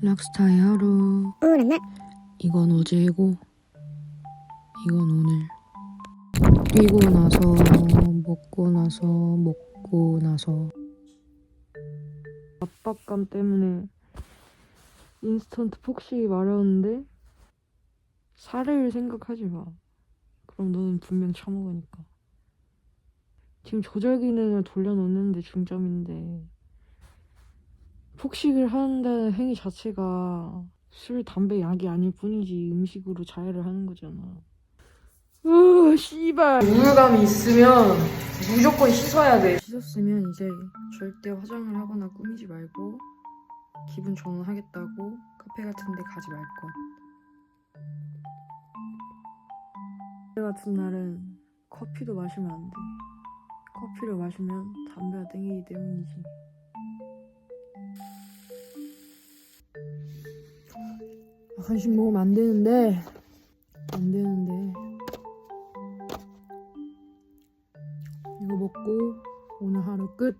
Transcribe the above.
락스타의 하루. 우울한 날. 이건 어제고 이건 오늘. 뛰고 나서 먹고 나서 먹고 나서. 압박감 때문에 인스턴트 폭식이 마려웠는데 살을 생각하지 마. 그럼 너는 분명 처먹으니까. 지금 조절 기능을 돌려놓는데 중점인데 폭식을 한다는 행위 자체가 술, 담배, 약이 아닐 뿐이지 음식으로 자해를 하는 거잖아. 으, 씨발. 우울감이 있으면 무조건 씻어야 돼. 씻었으면 이제 절대 화장을 하거나 꾸미지 말고 기분 전환하겠다고 카페 같은 데 가지 말 것. 오늘 같은 날은 커피도 마시면 안 돼. 커피를 마시면 담배가 땡기기 때문이지. 간식 먹으면 안 되는데. 안 되는데. 이거 먹고 오늘 하루 끝